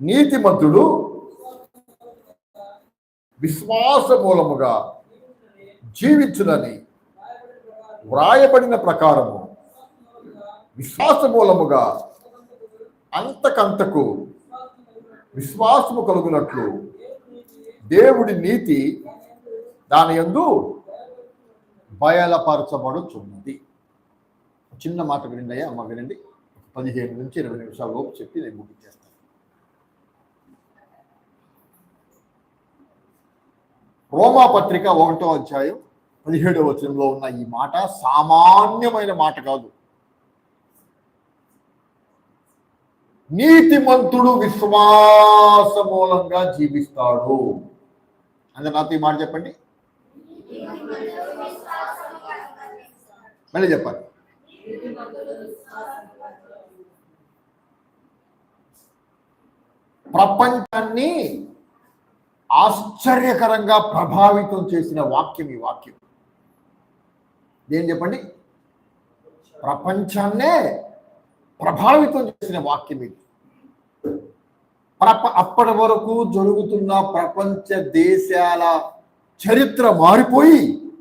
నీతిమంతుడు విశ్వాస మూలముగా జీవించునని వ్రాయబడిన ప్రకారము విశ్వాస మూలముగా అంతకంతకు విశ్వాసము కలుగునట్లు దేవుడి నీతి దాని యందు బయలపరచబడుచున్నది. చిన్న మాట వినండి అయ్యా అమ్మ వినండి. పదిహేను నుంచి ఇరవై నిమిషాల లోపు చెప్పి నేను ముగించేస్తాను రోమా పత్రిక ఒకటో అధ్యాయం పదిహేడవ వచనంలో ఉన్న ఈ మాట సామాన్యమైన మాట కాదు. నీతిమంతుడు విశ్వాస మూలంగా జీవిస్తాడు. అంటే నాతో ఈ మాట చెప్పండి. మళ్ళీ చెప్పాలి. ప్రపంచాన్ని ఆశ్చర్యకరంగా ప్రభావితం చేసిన వాక్యం ఈ వాక్యం. ఏం చెప్పండి? ప్రపంచాన్నే ప్రభావితం చేసిన వాక్యం ఇది. ప్రప అప్పటి వరకు జరుగుతున్న ప్రపంచ దేశాల చరిత్ర మారిపోయి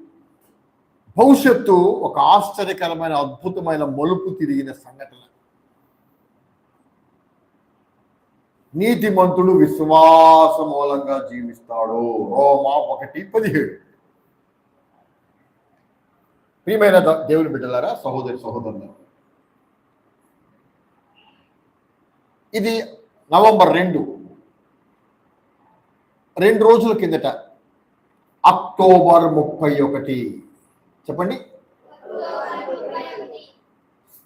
భవిష్యత్తు ఒక ఆశ్చర్యకరమైన అద్భుతమైన మలుపు తిరిగిన సంఘటన. నీతిమంతుడు విశ్వాస మూలంగా జీవిస్తాడు. రోమా ఒకటి పదిహేడు. ప్రియమైన ద- దేవుని బిడ్డలారా సహోదరి సహోదరులు ఇది నవంబర్ రెండు. రెండు రోజుల కిందట అక్టోబర్ ముప్పై ఒకటి. చెప్పండి.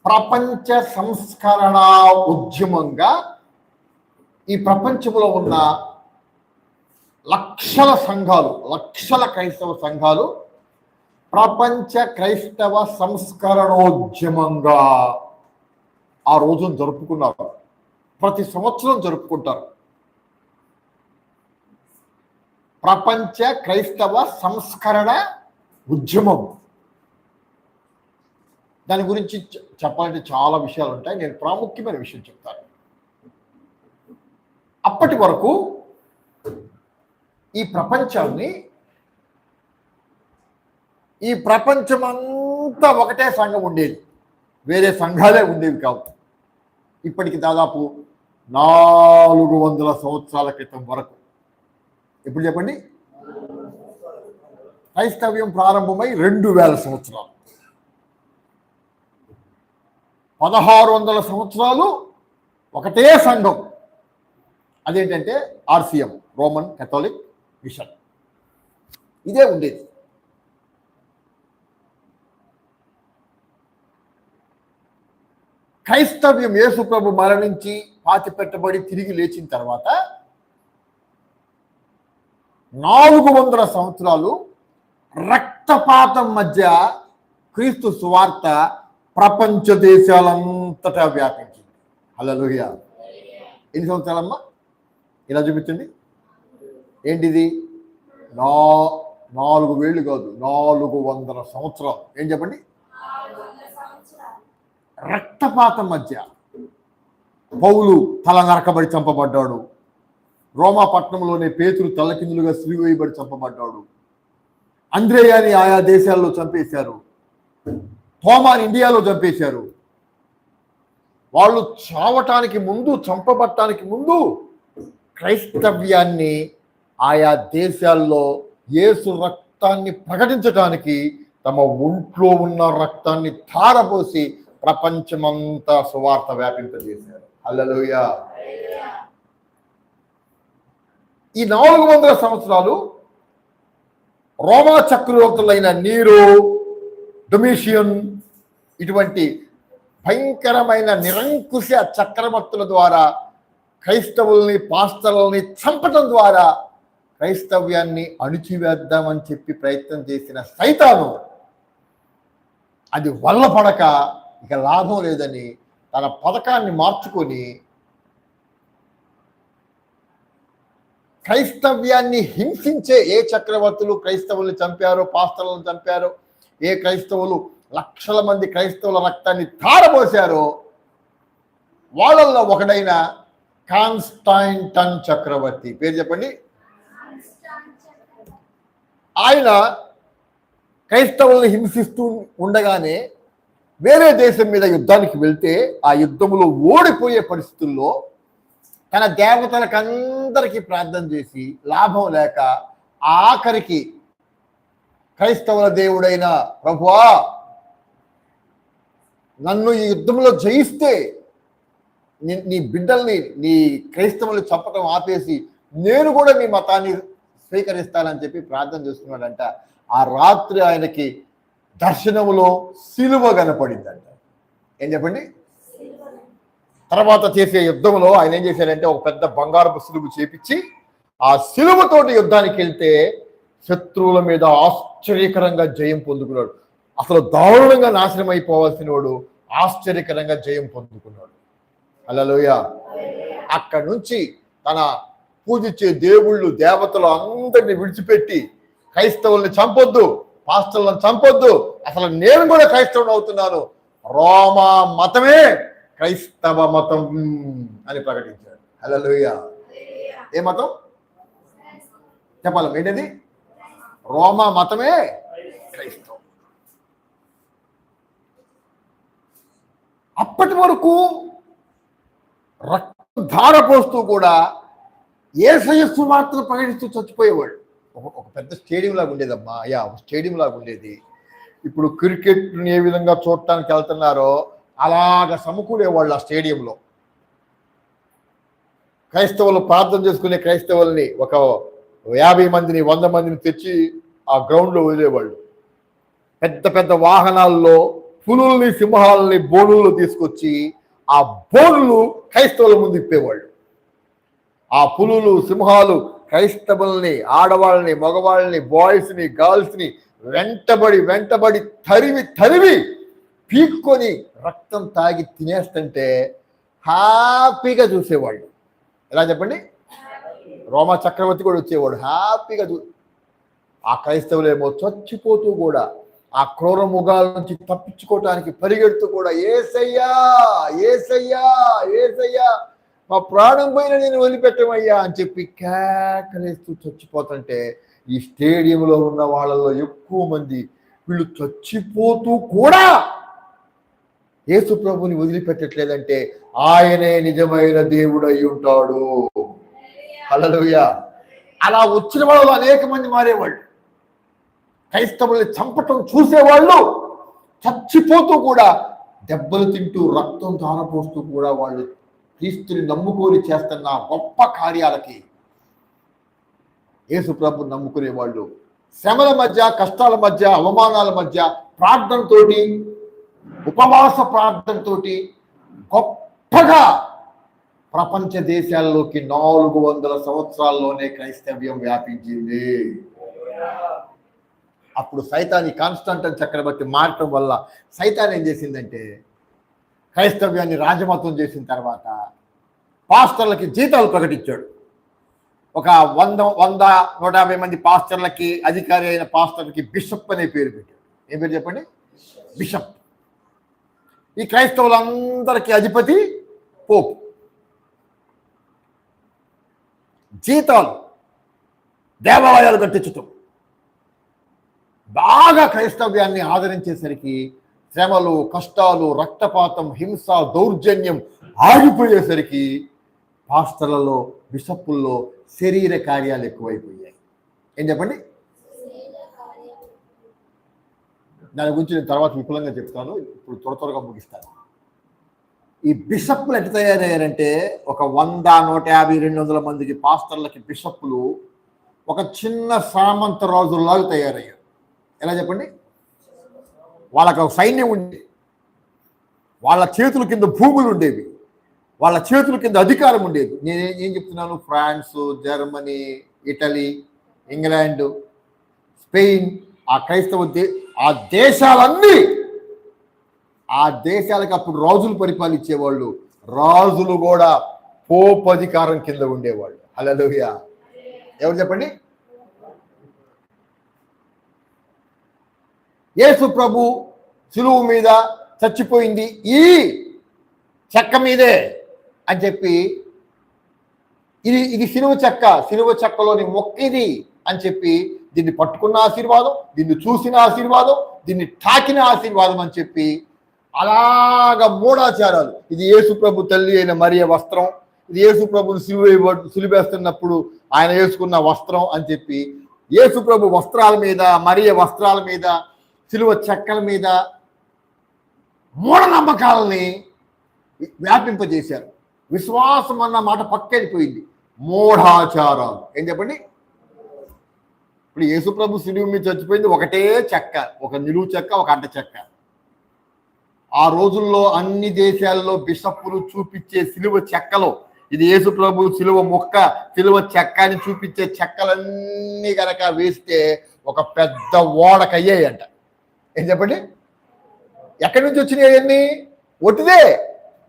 ప్రపంచ సంస్కరణ ఉద్యమంగా ఈ ప్రపంచంలో ఉన్న లక్షల సంఘాలు లక్షల క్రైస్తవ సంఘాలు ప్రపంచ క్రైస్తవ సంస్కరణోద్యమంగా ఆ రోజును జరుపుకున్నారు. ప్రతి సంవత్సరం జరుపుకుంటారు. ప్రపంచ క్రైస్తవ సంస్కరణ ఉద్యమం. దాని గురించి చెప్పాలంటే చాలా విషయాలు ఉంటాయి. నేను ప్రాముఖ్యమైన విషయం చెప్తాను. అప్పటి వరకు ఈ ప్రపంచాన్ని ఈ ప్రపంచమంతా ఒకటే సంఘం ఉండేది. వేరే సంఘాలే ఉండేవి కావు. ఇప్పటికి దాదాపు నాలుగు వందల సంవత్సరాల క్రితం వరకు. ఇప్పుడు చెప్పండి? క్రైస్తవ్యం ప్రారంభమై రెండు వేల సంవత్సరాలు. పదహారు వందల సంవత్సరాలు ఒకటే సంఘం. అదేంటంటే ఆర్సిఎం రోమన్ కెథోలిక్ మిషన్. ఇదే ఉండేది. క్రైస్తవ్యం యేసుప్రభు మరణించి పాతి పెట్టబడి తిరిగి లేచిన తర్వాత నాలుగు వందల సంవత్సరాలు రక్తపాతం మధ్య క్రీస్తు సువార్త ప్రపంచ దేశాలంతటా వ్యాపించింది. హల్లెలూయా. ఎన్ని సంవత్సరాలమ్మా? ఇలా చూపించండి? ఏంటిది? నా నాలుగు వేలు కాదు నాలుగు వందల సంవత్సరాలు. ఏం చెప్పండి? రక్తపాతం మధ్య పౌలు తల నరకబడి చంపబడ్డాడు. రోమా పట్టణంలోనే పేతురు తలకిందులుగా వేయబడి చంపబడ్డాడు. అంద్రేయాని ఆయా దేశాల్లో చంపేశారు. తోమాని ఇండియాలో చంపేశారు. వాళ్ళు చావటానికి ముందు చంపబట్టానికి ముందు క్రైస్తవ్యాన్ని ఆయా దేశాల్లో యేసు రక్తాన్ని ప్రకటించటానికి తమ ఒంట్లో ఉన్న రక్తాన్ని ధారపోసి ప్రపంచమంతా సువార్త వ్యాపింపజేశారు. అల్లలోయ ఈ నాలుగు వందల సంవత్సరాలు రోమా చక్రవర్తులైన నీరు డొమిషియన్ ఇటువంటి భయంకరమైన నిరంకుశ చక్రవర్తుల ద్వారా క్రైస్తవుల్ని పాస్తరుల్ని చంపటం ద్వారా క్రైస్తవ్యాన్ని అణిచివేద్దామని చెప్పి ప్రయత్నం చేసిన సైతాను అది వల్ల పడక ఇక లాభం లేదని తన పథకాన్ని మార్చుకొని క్రైస్తవ్యాన్ని హింసించే ఏ చక్రవర్తులు క్రైస్తవుల్ని చంపారో పాస్తలను చంపారో ఏ క్రైస్తవులు లక్షల మంది క్రైస్తవుల రక్తాన్ని తారబోశారో వాళ్ళల్లో ఒకడైన కాన్స్టాంటన్ చక్రవర్తి. పేరు చెప్పండి. ఆయన క్రైస్తవులను హింసిస్తూ ఉండగానే వేరే దేశం మీద యుద్ధానికి వెళ్తే ఆ యుద్ధంలో ఓడిపోయే పరిస్థితుల్లో తన దేవతలకు అందరికీ ప్రార్థన చేసి లాభం లేక ఆఖరికి క్రైస్తవుల దేవుడైన ప్రభువా నన్ను ఈ యుద్ధంలో జయిస్తే నీ- బిడ్డల్ని నీ క్రైస్తవుల్ని చంపటం ఆపేసి నేను కూడా నీ మతాన్ని స్వీకరిస్తానని చెప్పి ప్రార్థన చేస్తున్నాడంట. ఆ రాత్రి ఆయనకి దర్శనములో సిలువ కనపడిందంట. ఏం చెప్పండి? తర్వాత చేసే యుద్ధంలో ఆయన ఏం చేశారంటే ఒక పెద్ద బంగారపు సిలువు చేపించి ఆ సిలువతోటి యుద్ధానికి వెళ్తే శత్రువుల మీద ఆశ్చర్యకరంగా జయం పొందుకున్నాడు. అసలు దారుణంగా నాశనం అయిపోవాల్సిన వాడు ఆశ్చర్యకరంగా జయం పొందుకున్నాడు. అలలోయ అక్కడి నుంచి తన పూజించే దేవుళ్ళు దేవతలు అందరిని విడిచిపెట్టి క్రైస్తవుల్ని చంపొద్దు పాస్టర్లను చంపొద్దు. అసలు నేను కూడా క్రైస్తవుని అవుతున్నాను. రోమా మతమే క్రైస్తవ మతం అని ప్రకటించాడు. హలోయ ఏ మతం? చెప్పాలి ఏంటది? రోమా మతమే క్రైస్తవం. అప్పటి వరకు రక్తం ధార పోస్తూ కూడా ఏ సయస్సు మాత్రం ప్రకటిస్తూ చచ్చిపోయేవాడు. ఒక ఒక పెద్ద స్టేడియం లాగా ఉండేదమ్మా. అయ్యా ఒక స్టేడియం లాగా ఉండేది. ఇప్పుడు క్రికెట్ని ఏ విధంగా చూడటానికి వెళ్తున్నారో అలాగ సమకూడేవాళ్ళు ఆ స్టేడియంలో. క్రైస్తవులు ప్రార్థన చేసుకునే క్రైస్తవుల్ని ఒక యాభై మందిని వంద మందిని తెచ్చి ఆ గ్రౌండ్లో వదిలేవాళ్ళు. పెద్ద పెద్ద వాహనాల్లో పులుల్ని సింహాలని బోనులు తీసుకొచ్చి ఆ బోర్లు క్రైస్తవుల ముందు ఇప్పేవాళ్ళు. ఆ పులులు సింహాలు క్రైస్తవుల్ని ఆడవాళ్ళని మగవాళ్ళని బాయ్స్ని గర్ల్స్ని వెంటబడి వెంటబడి తరివి తరివి పీక్కొని రక్తం తాగి తినేస్తుంటే హ్యాపీగా చూసేవాళ్ళు. ఎలా చెప్పండి? రోమా చక్రవర్తి కూడా వచ్చేవాడు హ్యాపీగా చూ ఆ క్రైస్తవులేమో చచ్చిపోతూ కూడా ఆ క్రూర ముఖాల నుంచి తప్పించుకోవటానికి పరిగెడుతూ కూడా ఏసయ్యా ఏసయ్యా ఏసయ్యా మా ప్రాణం పైన నేను వదిలిపెట్టమయ్యా అని చెప్పి కేకలేస్తూ చచ్చిపోతుంటే ఈ స్టేడియంలో ఉన్న వాళ్ళలో ఎక్కువ మంది వీళ్ళు చచ్చిపోతూ కూడా యేసు ప్రభుని వదిలిపెట్టట్లేదంటే ఆయనే నిజమైన దేవుడు అయి ఉంటాడు. హల్లెలూయా. అలా వచ్చిన వాళ్ళు అనేక మంది మారేవాళ్ళు. క్రైస్తవుల్ని చంపటం చూసేవాళ్ళు చచ్చిపోతూ కూడా దెబ్బలు తింటూ రక్తం దారపోస్తూ కూడా వాళ్ళు క్రీస్తుని నమ్ముకొని చేస్తున్న గొప్ప కార్యాలకి యేసు ప్రభు నమ్ముకునే వాళ్ళు శ్రమల మధ్య కష్టాల మధ్య అవమానాల మధ్య ప్రార్థనతో ఉపవాస ప్రార్థనతో గొప్పగా ప్రపంచ దేశాల్లోకి నాలుగు వందల సంవత్సరాల్లోనే క్రైస్తవ్యం వ్యాపించింది. అప్పుడు సైతాన్ని కాన్స్టాంటన్ చక్రవర్తి మారటం వల్ల సైతాన్ ఏం చేసిందంటే క్రైస్తవ్యాన్ని రాజమతం చేసిన తర్వాత పాస్టర్లకి జీతాలు ప్రకటించాడు. ఒక వంద వంద నూట యాభై మంది పాస్టర్లకి అధికారి అయిన పాస్టర్లకి బిషప్ అనే పేరు పెట్టాడు. ఏం పేరు చెప్పండి? బిషప్. ఈ క్రైస్తవులందరికీ అధిపతి పోప్. జీతాలు దేవాలయాలు కట్టించటం. బాగా క్రైస్తవ్యాన్ని ఆదరించేసరికి శ్రమలు కష్టాలు రక్తపాతం హింస దౌర్జన్యం ఆగిపోయేసరికి పాస్టర్లలో బిషప్పుల్లో శరీర కార్యాలు ఎక్కువైపోయాయి. ఏం చెప్పండి? దాని గురించి నేను తర్వాత విపులంగా చెప్తాను. ఇప్పుడు త్వర త్వరగా ముగిస్తాను. ఈ బిషప్లు ఎట్లా తయారయ్యారంటే ఒక వంద నూట యాభై రెండు వందల మందికి పాస్టర్లకి బిషప్లు ఒక చిన్న సామంత రాజుల్లాగా తయారయ్యారు. ఎలా చెప్పండి? వాళ్ళకు సైన్యం ఉండేది వాళ్ళ చేతుల కింద భూములు ఉండేవి. వాళ్ళ చేతుల కింద అధికారం ఉండేది. నేను ఏం చెప్తున్నాను? France Germany Italy England Spain ఆ క్రైస్తవ దే ఆ దేశాలన్నీ ఆ దేశాలకు అప్పుడు రాజులు పరిపాలించేవాళ్ళు. రాజులు కూడా పోప్ అధికారం కింద ఉండేవాళ్ళు. హల్లెలూయా. ఎవరు చెప్పండి? యేసు ప్రభు సులువు మీద చచ్చిపోయింది. ఈ చెక్క మీదే అని చెప్పి ఇది ఇది సిలువ చెక్క సిలువ చెక్కలోని మొక్క ఇది అని చెప్పి దీన్ని పట్టుకున్న ఆశీర్వాదం దీన్ని చూసిన ఆశీర్వాదం దీన్ని తాకిన ఆశీర్వాదం అని చెప్పి అలాగ మూడాచారాలు ఇది యేసు ప్రభు తల్లి అయిన మరియ వస్త్రం. ఇది యేసు ప్రభుని సిలువ సిలువేస్తున్నప్పుడు ఆయన వేసుకున్న వస్త్రం అని చెప్పి యేసు ప్రభు వస్త్రాల మీద మరియ వస్త్రాల మీద సిలువ చెక్కల మీద మూఢనమ్మకాలని వ్యాపింపజేశారు. విశ్వాసం అన్న మాట పక్కెళ్ళిపోయింది మూఢాచారాలు. ఏం చెప్పండి? ఇప్పుడు యేసుప్రభు సిలువు మీద చచ్చిపోయింది ఒకటే చెక్క ఒక నిలువు చెక్క ఒక అడ్డ చెక్క. ఆ రోజుల్లో అన్ని దేశాల్లో బిషప్పులు చూపించే సిలువ చెక్కలో ఇది యేసుప్రభు సిలువ మొక్క సిలువ చెక్క అని చూపించే చెక్కలన్నీ గనక వేస్తే ఒక పెద్ద ఓడకయ్యాయంట. ఏం చెప్పండి? ఎక్కడి నుంచి వచ్చినాయి అవన్నీ? ఒట్టిదే.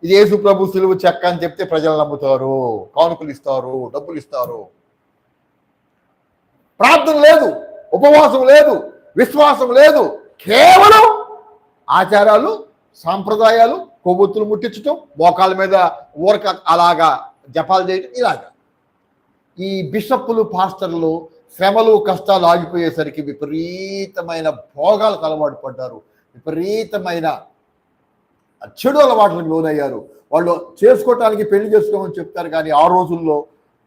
ఇది యేసు ప్రభు సులువు చెక్క అని చెప్తే ప్రజలు నమ్ముతారు. కానుకలు ఇస్తారు డబ్బులు ఇస్తారు. ప్రార్థన లేదు ఉపవాసం లేదు విశ్వాసం లేదు. కేవలం ఆచారాలు సాంప్రదాయాలు కొవ్వొత్తులు ముట్టించటం మోకాల మీద ఊరక అలాగా జపాలు చేయటం ఇలాగా. ఈ బిషప్పులు పాస్టర్లు శ్రమలు కష్టాలు ఆగిపోయేసరికి విపరీతమైన భోగాలకు అలవాటు పడ్డారు. విపరీతమైన చెడు అలవాట్లకు లోనయ్యారు. వాళ్ళు చేసుకోవటానికి పెళ్ళి చేసుకోమని చెప్తారు కానీ ఆ రోజుల్లో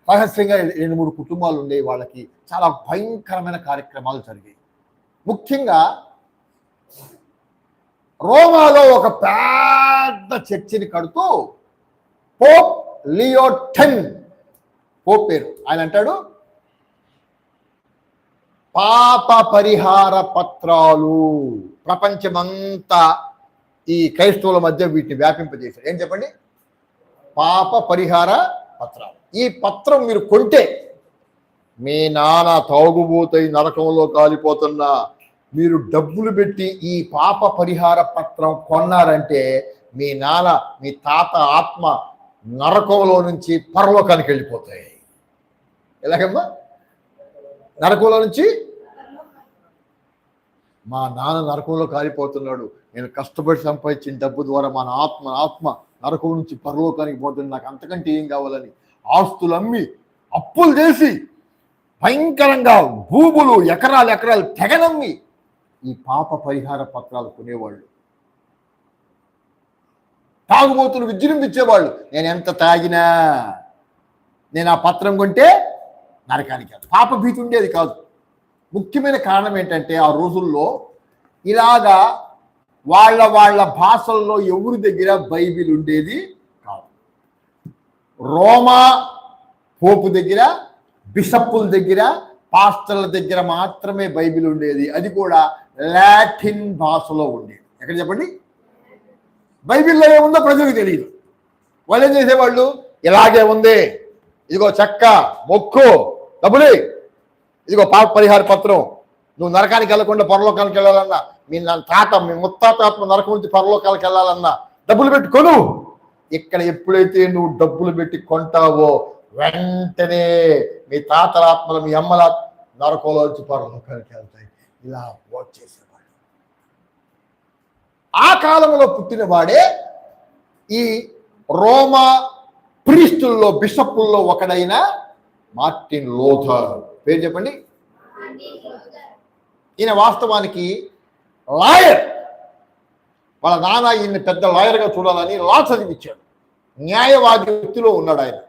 రహస్యంగా రెండు మూడు కుటుంబాలు ఉండేవి వాళ్ళకి చాలా భయంకరమైన కార్యక్రమాలు జరిగాయి. ముఖ్యంగా రోమాలో ఒక పెద్ద చర్చిని కడుతూ పోప్ లియో టెన్ పోప్ పేరు. ఆయన అంటాడు? పాప పరిహార పత్రాలు. ప్రపంచమంతా ఈ క్రైస్తవుల మధ్య వీటిని వ్యాపింపజేశారు. ఏం చెప్పండి? పాప పరిహార పత్రాలు. ఈ పత్రం మీరు కొంటే మీ నాన్న తాగుబోతై నరకంలో కాలిపోతున్నా మీరు డబ్బులు పెట్టి ఈ పాప పరిహార పత్రం కొన్నారంటే మీ నాన్న మీ తాత ఆత్మ నరకంలో నుంచి పరలోకానికి వెళ్ళిపోతాయి. ఎలాగమ్మా? నరకంలో నుంచి మా నాన్న నరకంలో కాలిపోతున్నాడు. నేను కష్టపడి సంపాదించిన డబ్బు ద్వారా మన ఆత్మ ఆత్మ నరకం నుంచి పరలోకానికి పోతుంది. నాకు అంతకంటే ఏం కావాలని ఆస్తులు అమ్మి అప్పులు చేసి భయంకరంగా భూములు ఎకరాలు ఎకరాలు తెగనమ్మి ఈ పాప పరిహార పత్రాలు కొనేవాళ్ళు. తాగుబోతులు విజృంభించేవాళ్ళు. నేను ఎంత తాగినా నేను ఆ పత్రం కొంటే నరకానికి పాప భీతి ఉండేది కాదు. ముఖ్యమైన కారణం ఏంటంటే ఆ రోజుల్లో ఇలాగా వాళ్ళ వాళ్ళ భాషల్లో ఎవరి దగ్గర బైబిల్ ఉండేది కాదు. రోమా పోపు దగ్గర బిషప్పుల దగ్గర పాస్టర్ల దగ్గర మాత్రమే బైబిల్ ఉండేది. అది కూడా లాటిన్ భాషలో ఉండేది. ఎక్కడ చెప్పండి? బైబిల్లో ఏముందో ప్రజలకు తెలియదు. వాళ్ళు ఏం చేసేవాళ్ళు? ఇలాగే ఉంది. ఇదిగో చెక్క మొక్కు డబ్బులే ఇదిగో పాప పరిహార పత్రం. నువ్వు నరకానికి వెళ్ళకుండా పరలోకానికి వెళ్ళాలన్నా మీ నా తాత మీ ముత్తాత ఆత్మ నరకం నుంచి పరలోకాలకు వెళ్ళాలన్నా డబ్బులు పెట్టి కొను. ఇక్కడ ఎప్పుడైతే నువ్వు డబ్బులు పెట్టి కొంటావో వెంటనే మీ తాతల ఆత్మలు మీ అమ్మల నరకంలో నుంచి పరలోకానికి వెళ్తాయి. ఇలా వాచ్ చేసేవాడు. ఆ కాలంలో పుట్టిన వాడే ఈ రోమా ప్రీస్టుల్లో బిషప్పుల్లో ఒకడైన మార్టిన్ లోథర్. పేరు చెప్పండి? ఈయన వాస్తవానికి లాయర్. వాళ్ళ నాన్న ఈయన పెద్ద లాయర్గా చూడాలని లా చదివించాడు. న్యాయవాది వృత్తిలో ఉన్నాడు ఆయన.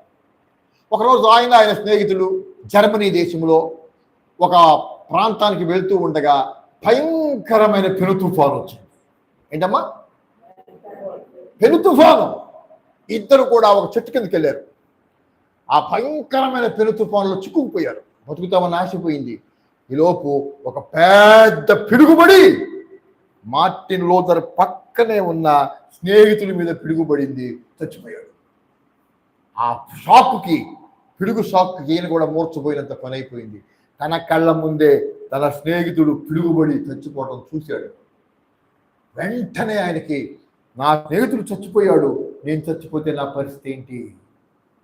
ఒకరోజు ఆయన ఆయన స్నేహితులు జర్మనీ దేశంలో ఒక ప్రాంతానికి వెళ్తూ ఉండగా భయంకరమైన పెను తుఫాను వచ్చింది. ఏంటమ్మా? పెను తుఫాను. ఇద్దరు కూడా ఒక చెట్టు కిందకి వెళ్ళారు. ఆ భయంకరమైన పెను తుఫానులో చిక్కుకుపోయారు. బతుకుతామని ఆశపోయింది ఈలోపు ఒక పెద్ద పిడుగుబడి మార్టిన్ లోతర్ పక్కనే ఉన్న స్నేహితుల మీద పిడుగుబడింది చచ్చిపోయాడు. ఆ షాక్కి పిడుగు షాక్కి ఈయన కూడా మూర్చపోయినంత పని అయిపోయింది తన కళ్ళ ముందే తన స్నేహితుడు పిడుగుబడి చచ్చిపోవడం చూశాడు. వెంటనే ఆయనకి నా స్నేహితుడు చచ్చిపోయాడు నేను చచ్చిపోతే నా పరిస్థితి ఏంటి?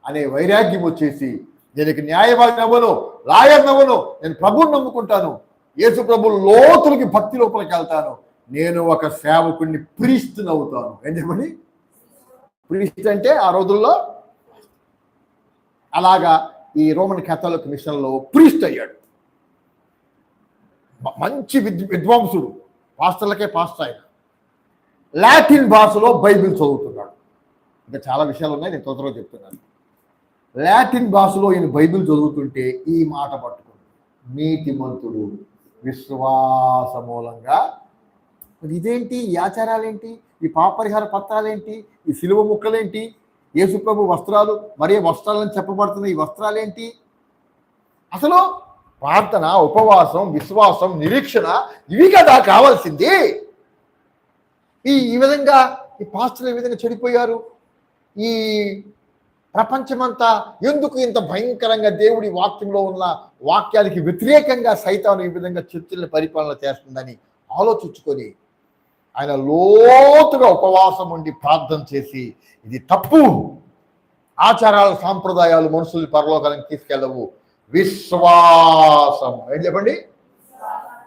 అనే వైరాగ్యం వచ్చేసి దీనికి న్యాయవాది నవ్వను లాయర్ నవ్వను నేను ప్రభుని నమ్ముకుంటాను. యేసు ప్రభు లోతులకి భక్తి లోపలికి వెళ్తాను. నేను ఒక సేవకుడిని ప్రీస్ట్ నవ్వుతాను ఏం చెప్పండి? ప్రీస్ట్ అంటే ఆ రోజుల్లో అలాగా ఈ రోమన్ కేథలిక్ మిషన్లో ప్రీస్ట్ అయ్యాడు. మంచి విద్ విద్వాంసుడు. పాస్టర్లకే పాస్టర్ ఆయన. లాటిన్ భాషలో బైబిల్ చదువుతున్నాడు. ఇంకా చాలా విషయాలు ఉన్నాయి నేను తొందరగా చెప్తున్నాను. లాటిన్ భాషలో ఈయన బైబిల్ చదువుతుంటే ఈ మాట పట్టుకుంది. నీతిమంతుడు విశ్వాస మూలంగా మరి ఇదేంటి? ఈ ఆచారాలేంటి? ఈ పాపరిహార పత్రాలేంటి? ఈ సిలువ ముక్కలేంటి? యేసుప్రభు వస్త్రాలు మరే వస్త్రాలని చెప్పబడుతున్న ఈ వస్త్రాలేంటి? అసలు ప్రార్థన ఉపవాసం విశ్వాసం నిరీక్షణ ఇవి కదా కావాల్సింది. ఈ ఈ విధంగా ఈ పాస్టర్లు ఈ విధంగా చెడిపోయారు? ఈ ప్రపంచమంతా ఎందుకు ఇంత భయంకరంగా దేవుడి వాక్యంలో ఉన్న వాక్యాలకి వ్యతిరేకంగా సైతాను ఈ విధంగా చర్చల్ని పరిపాలన చేస్తుందని ఆలోచించుకొని ఆయన లోతుగా ఉపవాసం ఉండి ప్రార్థన చేసి ఇది తప్పు. ఆచారాలు సాంప్రదాయాలు మనుషుల్ని పరలోకానికి తీసుకెళ్ళవు. విశ్వాసం. ఏం చెప్పండి?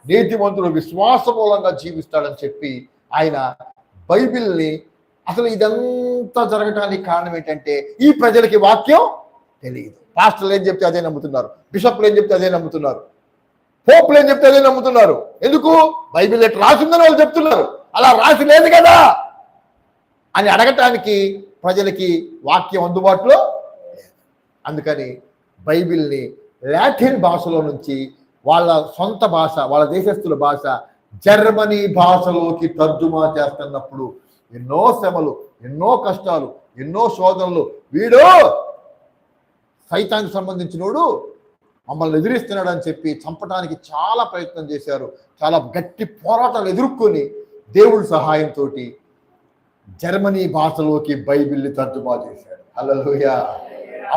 నీతిమంతుడు విశ్వాస మూలంగా జీవిస్తాడని చెప్పి ఆయన బైబిల్ని అసలు ఇదంతా జరగటానికి కారణం ఏంటంటే ఈ ప్రజలకి వాక్యం తెలియదు. పాస్టర్లు ఏం చెప్తే అదే నమ్ముతున్నారు. బిషప్లు ఏం చెప్తే అదే నమ్ముతున్నారు. పోపులు ఏం చెప్తే అదే నమ్ముతున్నారు. ఎందుకు? బైబిల్ ఎట్లా రాసిందని వాళ్ళు చెప్తున్నారు. అలా రాసి లేదు కదా! అని అడగటానికి ప్రజలకి వాక్యం అందుబాటులో అందుకని బైబిల్ని లాటిన్ భాషలో నుంచి వాళ్ళ సొంత భాష వాళ్ళ దేశస్తుల భాష జర్మనీ భాషలోకి తర్జుమా చేస్తున్నప్పుడు ఎన్నో శ్రమలు ఎన్నో కష్టాలు ఎన్నో శోధనలు. వీడు సైతానికి సంబంధించినోడు మమ్మల్ని ఎదిరిస్తున్నాడు అని చెప్పి చంపడానికి చాలా ప్రయత్నం చేశారు. చాలా గట్టి పోరాటాలు ఎదుర్కొని దేవుడి సహాయంతో జర్మనీ భాషలోకి బైబిల్ని తర్జుమా చేశాడు. హల్లెలూయా.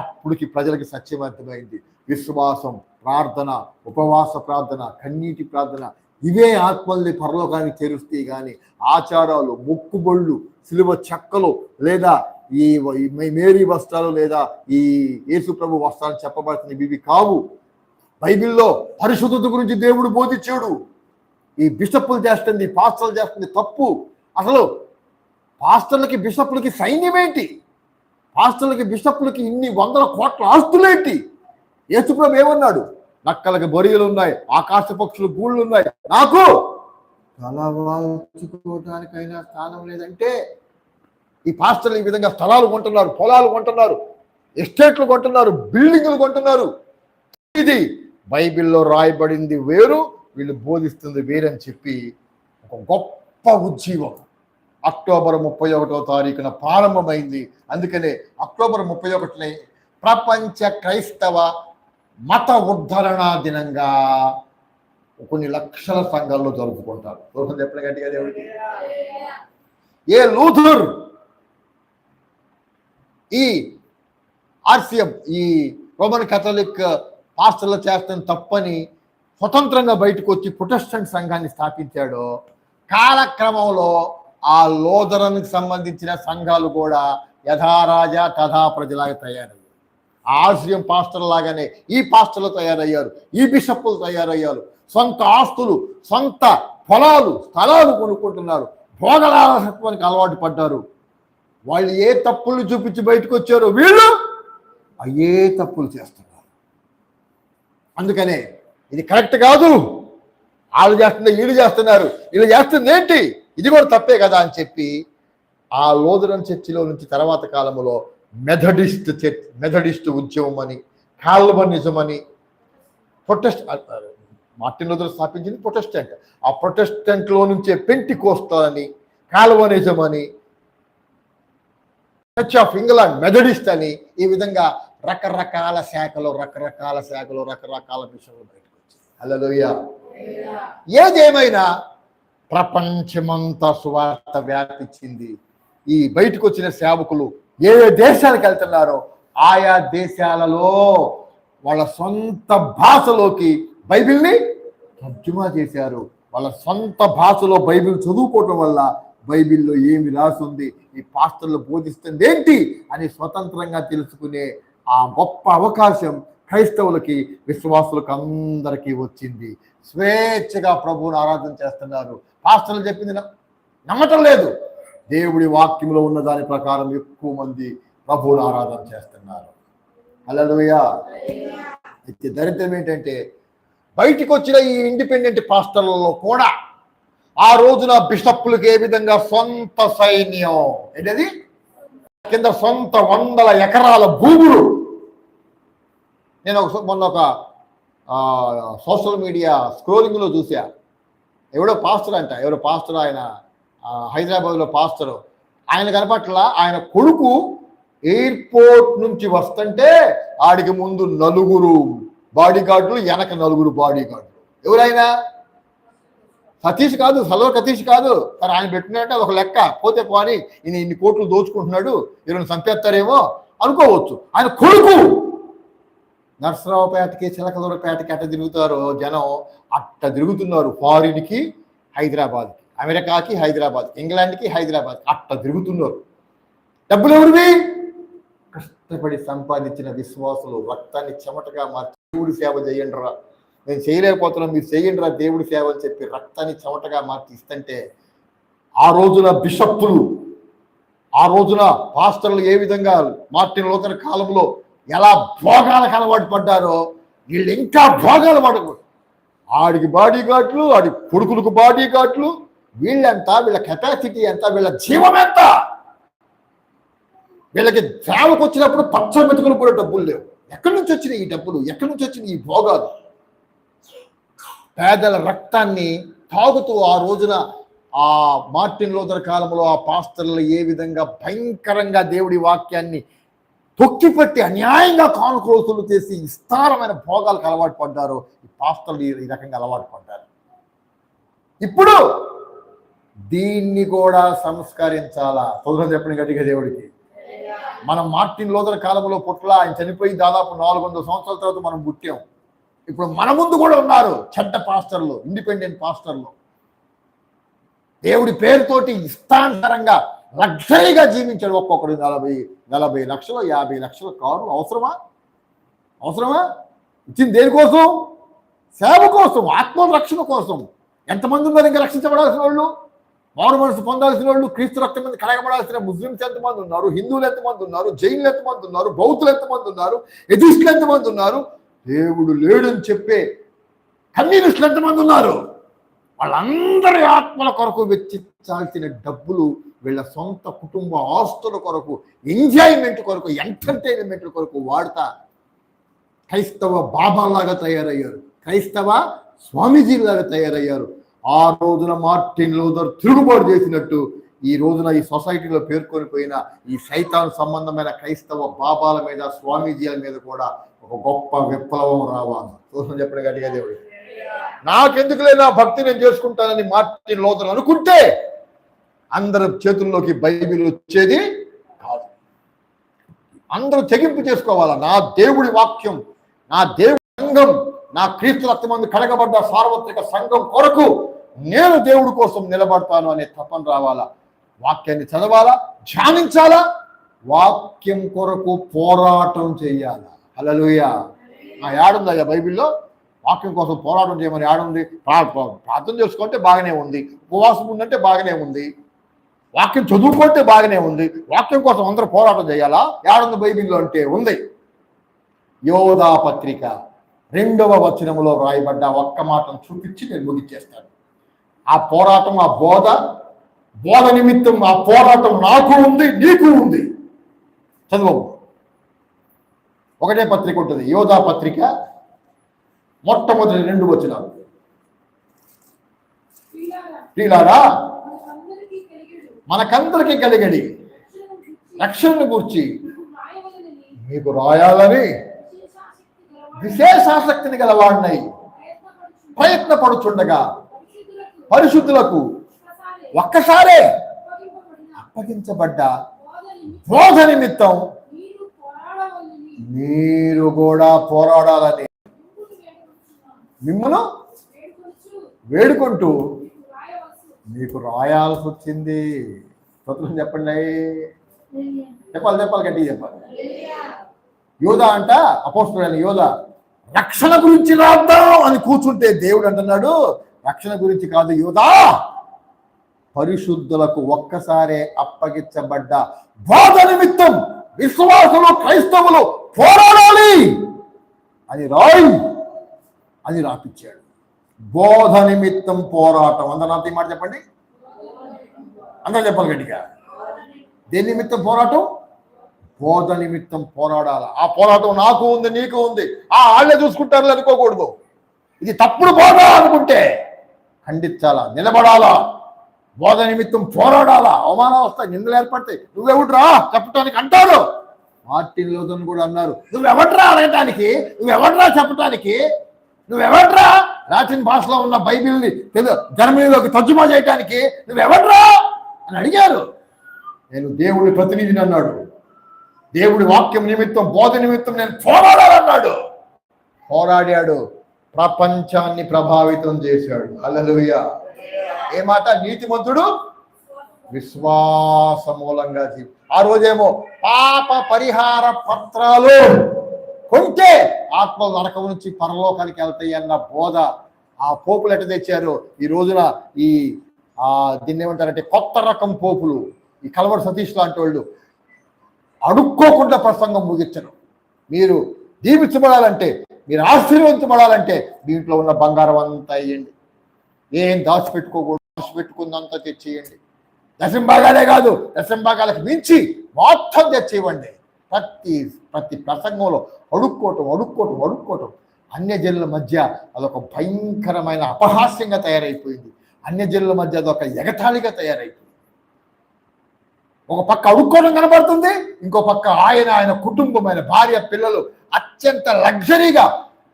అప్పటికి ప్రజలకి సత్యం అర్థమైంది విశ్వాసం ప్రార్థన ఉపవాస ప్రార్థన కన్నీటి ప్రార్థన ఇవే ఆత్మల్ని పరలోకానికి చేరుస్తాయి కానీ ఆచారాలు మొక్కుబళ్ళు సిలువ చెక్కలు లేదా ఈ మేరీ వస్త్రాలు లేదా ఈ యేసుప్రభు వస్త్రాలు చెప్పబడుతున్నవి ఇవి కావు. బైబిల్లో పరిశుద్ధత గురించి దేవుడు బోధించాడు. ఈ బిషప్పులు చేస్తుంది పాస్టర్లు చేస్తుంది తప్పు. అసలు పాస్టర్లకి బిషప్లకి సైన్యం ఏంటి? పాస్టర్లకి బిషప్లకి ఇన్ని వందల కోట్ల ఆస్తులేంటి? యేసుప్రభు ఏమన్నాడు? నక్కలకి బొరియలు ఉన్నాయి ఆకాశ పక్షులు గూళ్ళు ఉన్నాయి నాకు తలవాల్చుకోవడానికైనా స్థానం లేదంటే ఈ పాస్టర్లు ఈ విధంగా స్థలాలు కొంటున్నారు పొలాలు కొంటున్నారు ఎస్టేట్లు కొంటున్నారు బిల్డింగులు కొంటున్నారు. ఇది బైబిల్లో రాయబడింది వేరు వీళ్ళు బోధిస్తుంది వేరని చెప్పి ఒక గొప్ప ఉజ్జీవం. అక్టోబర్ ముప్పై ఒకటో తారీఖున ప్రారంభమైంది. అందుకనే అక్టోబర్ ముప్పై ఒకటిని ప్రపంచ క్రైస్తవ మత ఉద్ధరణ దినంగా కొన్ని లక్షల సంఘాల్లో జరుపుకుంటారు. దోషం చెప్పిన గట్టిగా దేవుడికి. ఏ లూథర్ ఈ ఆర్సిఎం ఈ రోమన్ కథలిక్ పాస్టర్లు చేస్తాను తప్పని స్వతంత్రంగా బయటకు వచ్చి ప్రొటెస్టెంట్ సంఘాన్ని స్థాపించాడో కాలక్రమంలో ఆ లోదరానికి సంబంధించిన సంఘాలు కూడా యథారాజా తథా ప్రజలాగా తయారు ఆశ్రయం పాస్టర్ లాగానే ఈ పాస్టర్లు తయారయ్యారు ఈ బిషప్లు తయారయ్యారు. సొంత ఆస్తులు సొంత పొలాలు స్థలాలు కొనుక్కుంటున్నారు. భోగలాసత్వానికి అలవాటు పడ్డారు. వాళ్ళు ఏ తప్పులు చూపించి బయటకు వచ్చారో వీళ్ళు అయ్యే తప్పులు చేస్తున్నారు. అందుకనే ఇది కరెక్ట్ కాదు. వాళ్ళు చేస్తున్న వీళ్ళు చేస్తున్నారు. వీళ్ళు చేస్తుంది ఏంటి? ఇది కూడా తప్పే కదా అని చెప్పి ఆ లోదరన్ చర్చిలో నుంచి తర్వాత కాలంలో మెథడిస్ట్ చర్చ్ మెథడిస్ట్ ఉద్యమం అని కాల్వనిజం అని ప్రొటెస్ట్ మార్టిన్ లూథర్ స్థాపించింది ప్రొటెస్టెంట్. ఆ ప్రొటెస్టెంట్లో నుంచే పెంటి కోస్తాలని కాల్వనిజం అని చర్చ్ ఆఫ్ ఇంగ్లాండ్ మెథడిస్ట్ అని ఈ విధంగా రకరకాల శాఖలు రకరకాల శాఖలు రకరకాల మిషన్లు బయటకు వచ్చాయి. అలలోయ ఏదేమైనా ప్రపంచమంతా సువార్త వ్యాపించింది. ఈ బయటకు వచ్చిన సేవకులు ఏ దేశాలకు వెళ్తున్నారో ఆయా దేశాలలో వాళ్ళ సొంత భాషలోకి బైబిల్ని తర్జుమా చేశారు. వాళ్ళ సొంత భాషలో బైబిల్ చదువుకోవటం వల్ల బైబిల్లో ఏమి రాసుంది ఈ పాస్టర్లు బోధిస్తుంది ఏంటి అని స్వతంత్రంగా తెలుసుకునే ఆ గొప్ప అవకాశం క్రైస్తవులకి విశ్వాసులకు అందరికీ వచ్చింది. స్వేచ్ఛగా ప్రభువును ఆరాధన చేస్తున్నారు. పాస్టర్లు చెప్పింది నమ్మటం లేదు. దేవుడి వాక్యంలో ఉన్న దాని ప్రకారం ఎక్కువ మంది ప్రభువులు ఆరాధన చేస్తున్నారు. అలలుయా అయితే దరిద్రం ఏంటంటే బయటికి వచ్చిన ఈ ఇండిపెండెంట్ పాస్టర్లలో కూడా ఆ రోజున బిషప్పులకు ఏ విధంగా సొంత సైన్యం ఏంటది? కింద సొంత వందల ఎకరాల భూములు. నేను ఒక మొన్న ఒక సోషల్ మీడియా స్క్రోలింగ్లో చూసా ఎవడో పాస్టర్ అంట ఎవడో పాస్టర్ ఆయన హైదరాబాద్లో పాస్టర్. ఆయన కనపట్ల ఆయన కొడుకు ఎయిర్పోర్ట్ నుంచి వస్తుంటే ఆడికి ముందు నలుగురు బాడీ గార్డులు వెనక నలుగురు బాడీ గార్డులు ఎవరైనా? సతీష్ కాదు సల్వర్ సతీష్ కాదు. సరే ఆయన పెట్టినట్టే ఒక లెక్క. పోతే పోని ఈయన ఇన్ని కోట్లు దోచుకుంటున్నాడు ఈయన చంపేస్తారేమో అనుకోవచ్చు. ఆయన కొడుకు! నర్సరావుపేటకి చిలకలూరుపేటకి అట్ట తిరుగుతారో జనం అట్ట తిరుగుతున్నారు ఫారిన్కి హైదరాబాద్కి. అమెరికాకి హైదరాబాద్ ఇంగ్లాండ్కి హైదరాబాద్ అట్ట తిరుగుతున్నారు. డబ్బులు ఎవరివి కష్టపడి సంపాదించిన విశ్వాసులు రక్తాన్ని చెమటగా మార్చి దేవుడి సేవ చేయండి రా నేను చేయలేకపోతున్నాను మీరు చేయండి రా దేవుడి సేవ అని చెప్పి రక్తాన్ని చెమటగా మార్చి ఇస్తుంటే ఆ రోజున బిషప్పులు ఆ రోజున పాస్టర్లు ఏ విధంగా మార్టిన్ లోతన కాలంలో ఎలా భోగాలకు అలవాటు పడ్డారో వీళ్ళు ఇంకా భోగాలు పడకూడదు. ఆడికి బాడీ గాట్లు ఆడి కొడుకులకు బాడీ గాట్లు వీళ్ళంతా వీళ్ళ కెపాసిటీ ఎంత వీళ్ళ జీవం ఎంత? వీళ్ళకి సేవకు వచ్చినప్పుడు పచ్చ మెతుకులు కూడా డబ్బులు లేవు. ఎక్కడి నుంచి వచ్చినాయి ఈ డబ్బులు? ఎక్కడి నుంచి వచ్చినాయి ఈ భోగాలు? పేదల రక్తాన్ని తాగుతూ ఆ రోజున ఆ మార్టిన్ లోదర్ కాలంలో ఆ పాస్టర్లు ఏ విధంగా భయంకరంగా దేవుడి వాక్యాన్ని తొక్కిపెట్టి అన్యాయంగా కానుకోసులు చేసి విస్తారమైన భోగాలకు అలవాటు పడ్డారు ఈ పాస్టర్లు ఈ రకంగా అలవాటు పడ్డారు. ఇప్పుడు దీన్ని కూడా సంస్కరించాలా? సోదరం చెప్పండి గట్టిగా దేవుడికి. మనం మార్టిన్ లోదర్ కాలంలో పుట్ల ఆయన చనిపోయి దాదాపు నాలుగు వందల సంవత్సరాల తర్వాత మనం పుట్టాం. ఇప్పుడు మన ముందు కూడా ఉన్నారు చెడ్డ పాస్టర్లు ఇండిపెండెంట్ పాస్టర్లు. దేవుడి పేరుతోటి ఇష్టాంతరంగా లగ్జరీగా జీవించాడు ఒక్కొక్కడు. నలభై నలభై లక్షలు యాభై లక్షల కారు అవసరమా? అవసరమా? ఇచ్చింది దేనికోసం సేవ కోసం ఆత్మ రక్షణ కోసం. ఎంతమంది ఉన్నారు ఇంకా రక్షించబడాల్సిన వాళ్ళు? మారు మనసు పొందాల్సిన వాళ్ళు క్రీస్తు రక్తం మీద కడగబడాల్సిన ముస్లింస్ ఎంతమంది ఉన్నారు? హిందువులు ఎంతమంది ఉన్నారు? జైన్లు ఎంతమంది ఉన్నారు? బౌద్ధులు ఎంతమంది ఉన్నారు? ఎథిస్టులు ఎంతమంది ఉన్నారు? దేవుడు లేడని చెప్పే కమ్యూనిస్టులు ఎంతమంది ఉన్నారు? వాళ్ళందరి ఆత్మల కొరకు వెచ్చించాల్సిన డబ్బులు వీళ్ళ సొంత కుటుంబ ఆస్తుల కొరకు ఎంజాయ్మెంట్ కొరకు ఎంటర్టైన్మెంట్ కొరకు వాడతా. క్రైస్తవ బాబాలాగా తయారయ్యారు. క్రైస్తవ స్వామీజీలాగా తయారయ్యారు. ఆ రోజున మార్టిన్ లూథర్ తిరుగుబాటు చేసినట్టు ఈ రోజున ఈ సొసైటీలో పేర్కొని పోయిన ఈ సైతాన్ సంబంధమైన క్రైస్తవ బాబాల మీద స్వామీజీల మీద కూడా ఒక గొప్ప విప్లవం రావాలి. చూసిన చెప్పిన గట్టిగా దేవుడు. నాకెందుకులే నా భక్తి నేను చేసుకుంటానని మార్టిన్ లోతర్ అనుకుంటే అందరి చేతుల్లోకి బైబిల్ వచ్చేది కాదు. అందరూ తెగింపు చేసుకోవాలా? నా దేవుడి వాక్యం నా దేవుడి సంఘం నా క్రీస్తు రక్తమందు కడగబడ్డ సార్వత్రిక సంఘం కొరకు నేను దేవుడి కోసం నిలబడతాను అనే తపన రావాలా? వాక్యాన్ని చదవాలా? ధ్యానించాలా? వాక్యం కొరకు పోరాటం చేయాలా? హల్లెలూయా. ఆ యాడుందయ్యా బైబిల్లో? వాక్యం కోసం పోరాటం చేయమని యాడుంది? ప్రార్థన చేసుకుంటే బాగానే ఉంది. ఉపవాసం ఉందంటే బాగానే ఉంది. వాక్యం చదువుకుంటే బాగానే ఉంది. వాక్యం కోసం అందరూ పోరాటం చేయాలా? యాడుంది బైబిల్లో అంటే ఉంది. యోధా పత్రిక. రెండవ వచనములో రాయబడ్డ ఒక్క మాటను చూపించి నేను ముగిచ్చేస్తాను ఆ పోరాటం ఆ బోధ బోధ నిమిత్తం ఆ పోరాటం నాకు ఉంది నీకు ఉంది. చదువు. ఒకటే పత్రిక ఉంటుంది యోధా పత్రిక మొట్టమొదటి రెండు వచనాలు. ప్రియులారా మనకందరికీ కలిగేడు. రక్షణను గురించి. మీకు రాయాలని విశేషాసక్తిని గలవాడినై. ప్రయత్నపడుచుండగా పరిశుద్ధులకు ఒక్కసారే అప్పగించబడ్డ బోధ నిమిత్తం మీరు కూడా పోరాడాలని ముందుకు మిమ్మల్ని వేడుకుంటూ మీకు రాయాల్సి వచ్చింది. స్తోత్రం చెప్పండి చెప్పాలి చెప్పాలి గట్టి చెప్పాలి. యోధ అంట అపోస్తుడైన యోధ. రక్షణ గురించి రాద్దాం అని కూర్చుంటే దేవుడు అంటున్నాడు రక్షణ గురించి కాదు యువత పరిశుద్ధులకు ఒక్కసారే అప్పగించబడ్డ బోధ నిమిత్తం విశ్వాసులు క్రైస్తవులు పోరాడాలి అని రాయి అని రాపిచ్చాడు బోధ నిమిత్తం పోరాటం. అందరూ ఈ మాట చెప్పండి. అందరూ చెప్పాలి గట్టిగా. దేని నిమిత్తం పోరాటం? బోధ నిమిత్తం పోరాడాల. ఆ పోరాటం నాకు ఉంది నీకు ఉంది. ఆ వాళ్ళే చూసుకుంటారు అనుకోకూడదు. ఇది తప్పుడు బోధ అనుకుంటే ఖండించాలా నిలబడాలా బోధ నిమిత్తం పోరాడాలా అవమానాలు వస్తాయి నిందలు ఏర్పడతాయి. నువ్వెవడ్రా? చెప్పటానికి అంటారు. మార్టిన్ లోదన్ కూడా అన్నారు నువ్వెవడ్రా అనేటానికి నువ్వెవడ్రా చెప్పటానికి? నువ్వెవడ్రా? లాటిన్ భాషలో ఉన్న బైబిల్ని తెలు జర్మనీలోకి తర్జుమా చేయటానికి నువ్వెవడ్రా? అని అడిగారు. నేను దేవుడి ప్రతినిధిని అన్నాడు. దేవుడి వాక్యం నిమిత్తం బోధ నిమిత్తం నేను పోరాడాలన్నాడు. పోరాడాడు. ప్రపంచాన్ని ప్రభావితం చేశాడు. అల్లలుయ ఏ మాట? నీతిమంతుడు విశ్వాస మూలంగా ఆ రోజేమో పాప పరిహార పత్రాలు కొంటే ఆత్మ నరకం నుంచి పరలోకానికి వెళ్తాయి అన్న బోధ ఆ పోపులు ఎట్ట తెచ్చారు? ఈ రోజున ఈ దీన్ని ఏమంటారంటే కొత్త రకం పోపులు. ఈ కలవర సతీష్ లాంటి వాళ్ళు అడుక్కోకుండా ప్రసంగం ముగించరు మీరు దీవించబడాలంటే మీరు ఆశీర్వదించబడాలంటే దీంట్లో ఉన్న బంగారం అంతా వేయండి ఏం దాచిపెట్టుకోకూడదు దాచిపెట్టుకుందంతా తెచ్చేయండి దశంభాగాలే కాదు దశంభాగాలకు మించి మొత్తం తెచ్చేయండి ప్రతి ప్రతి ప్రసంగంలో అడుక్కోవటం అడుక్కోవటం అడుక్కోవటం. అన్యజనుల మధ్య అదొక భయంకరమైన అపహాస్యంగా తయారైపోయింది. అన్యజనుల మధ్య అదొక ఎగతాళిగా తయారైపోయింది. ఒక పక్క అడుక్కోవడం కనబడుతుంది ఇంకో పక్క ఆయన ఆయన కుటుంబం ఆయన భార్య పిల్లలు అత్యంత లగ్జరీగా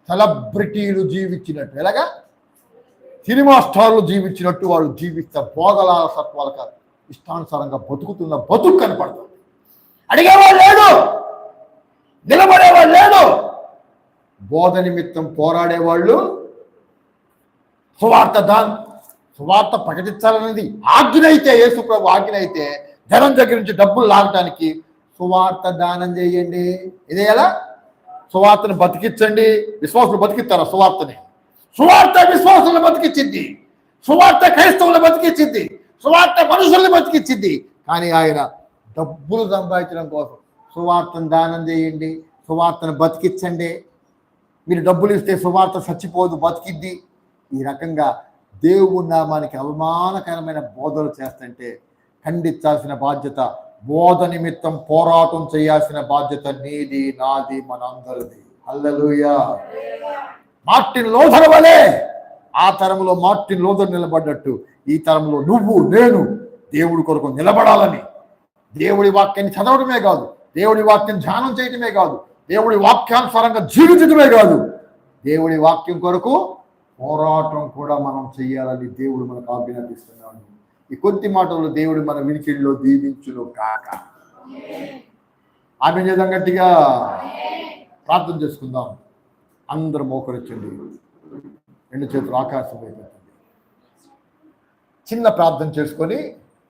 సెలబ్రిటీలు జీవించినట్టు. ఎలాగా? సినిమా స్టార్లు జీవించినట్టు వాళ్ళు జీవిస్తే భోగల సత్వాలకు ఇష్టానుసారంగా బతుకుతున్న బతుకు కనపడుతుంది. అడిగేవాడు లేడు. నిలబడేవాడు లేడు. బోధ నిమిత్తం పోరాడేవాళ్ళు సువార్త దాన్ సువార్త ప్రకటించాలనేది ఆజ్ఞ అయితే యేసు ప్రభు ఆజ్ఞ అయితే జనం దగ్గర నుంచి డబ్బులు లాగటానికి సువార్త దానం చేయండి. ఇదేలా సువార్తను బతికించండి. విశ్వాసులు బతికిస్తారా సువార్తని? సువార్త విశ్వాసులను బతికించింది. సువార్త క్రైస్తవులను బతికించింది. సువార్త మనుషుల్ని బతికించింది. కానీ ఆయన డబ్బులు సంపాదించడం కోసం సువార్తను దానం చేయండి. సువార్తను బతికించండి. మీరు డబ్బులు ఇస్తే సువార్త చచ్చిపోదు బతికిద్ది. ఈ రకంగా దేవుడి నామానికి అవమానకరమైన బోధలు చేస్తుంటే ఖండించాల్సిన బాధ్యత బోధ నిమిత్తం పోరాటం చేయాల్సిన బాధ్యత నీది నాది మనందరిది. అల్లలుయా మార్టిన్ లోధర్ వలే ఆ తరంలో మార్టిన్ లోధర్ నిలబడ్డట్టు. ఈ తరంలో నువ్వు నేను దేవుడి కొరకు నిలబడాలని. దేవుడి వాక్యాన్ని చదవడమే కాదు దేవుడి వాక్యం ధ్యానం చేయటమే కాదు దేవుడి వాక్యానుసారంగా జీవించడమే కాదు. దేవుడి వాక్యం కొరకు పోరాటం కూడా మనం చెయ్యాలని దేవుడు మనకు ఆజ్ఞాపిస్తున్నాడు. ఈ కొద్ది మాటలు దేవుడు మన వినికిడిలో దీవించును కాక ఆమె చేద్దాం గట్టిగా ప్రార్థన చేసుకుందాం. అందరూ మోకరించండి రెండు చేతులు ఆకాశం వైపు చిన్న ప్రార్థన చేసుకొని